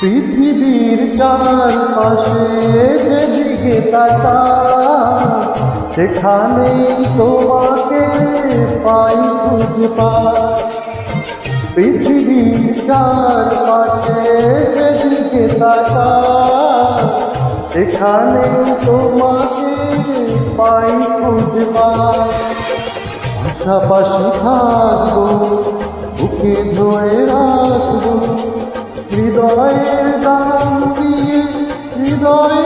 পৃথিবীর চার পাশে যেদিকে তাকা সেখানেই তোমাকে পাই খুঁজে পাই। পৃথিবীর চার পাশে যেদিকে তাকা সেখানেই তোমাকে পাই খুঁজে পাই। পাশাপাশি থাকব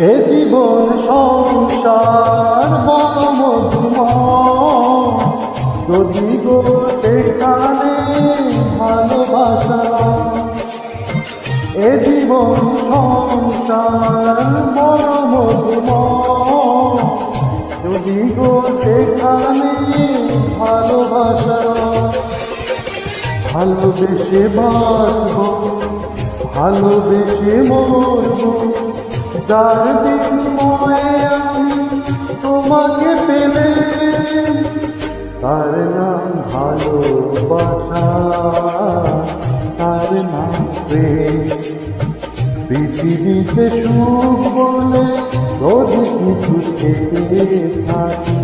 এ জীবন সংসার বড় মধুময় যদি গো সেখানে ভালোবাসা, এ জীবন সংসার বড় মধুময় যদি গো সেখানে ভালোবাসা, ভালোবেসে বাঁচব, ভালোবেসে মরব। যার বিনিময়ে আমি তোমাকে পেলে, তার নাম ভালোবাসা, তার নাম প্রেম। পৃথিবীতে সুখ বলে যদি কিছু থেকে থাকি,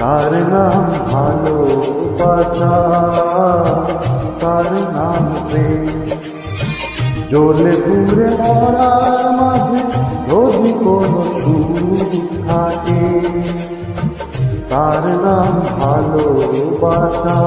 তার নাম ভালোবাসা, তার নাম প্রেম। জ্বলে পুরে মরার মাঝে যদি কোনো সুখ থাকে তার নাম ভালোবাসা।